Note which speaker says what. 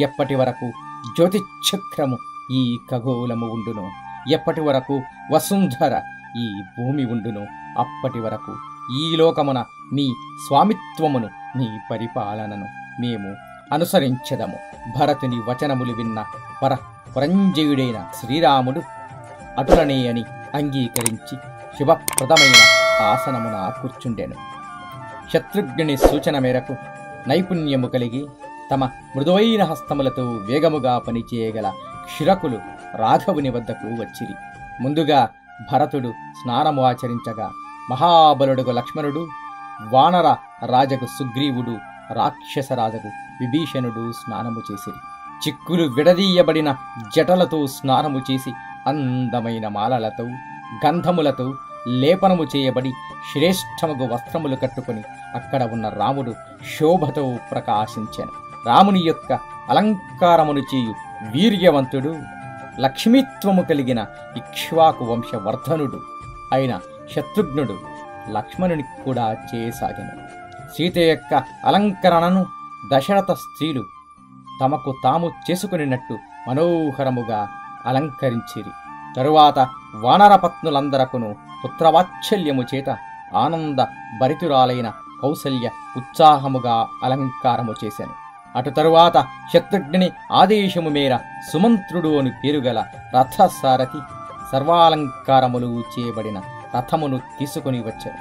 Speaker 1: ఎప్పటి వరకు జ్యోతిచక్రము ఈ ఖగోళము ఉండును? ఎప్పటి వరకు వసుంధర ఈ భూమి ఉండును? అప్పటి వరకు ఈ లోకమున మీ స్వామిత్వమును మీ పరిపాలనను మేము అనుసరించదము. భరతుని వచనములు విన్న పర పురంజయుడైన శ్రీరాముడు అటులనే అని అంగీకరించి శుభప్రదమైన ఆసనమున కూర్చుండెను. శత్రుఘ్ని సూచన మేరకు నైపుణ్యము కలిగి తమ మృదువైన హస్తములతో వేగముగా పనిచేయగల క్షిరకులు రాఘవుని వద్దకు వచ్చిరి. ముందుగా భరతుడు స్నానము ఆచరించగా మహాబలుడుగు లక్ష్మణుడు వానర రాజకు సుగ్రీవుడు రాక్షస రాజకు విభీషణుడు స్నానము చేసిరి. చిక్కులు విడదీయబడిన జటలతో స్నానము చేసి అందమైన మాలలతో గంధములతో లేపనము చేయబడి శ్రేష్టముగు వస్త్రములు కట్టుకొని అక్కడ ఉన్న రాముడు శోభతో ప్రకాశించాను. రాముని యొక్క అలంకారమును చేయు వీర్యవంతుడు లక్ష్మీత్వము కలిగిన ఇక్ష్వాకు వంశవర్ధనుడు అయిన శత్రుఘ్నుడు లక్ష్మణుని కూడా చేయసాగిన. సీత యొక్క అలంకరణను దశరథ స్త్రీలు తమకు తాము చేసుకునినట్టు మనోహరముగా అలంకరించిరి. తరువాత వానరపత్నులందరకును పుత్రవాత్సల్యము చేత ఆనంద భరితురాలైన కౌసల్య ఉత్సాహముగా అలంకారము చేశాను అటు తరువాత శత్రుఘ్ని ఆదేశము మేర సుమంత్రుడు అని పేరుగల రథసారథి సర్వాలంకారములు చేయబడిన రథమును తీసుకుని వచ్చారు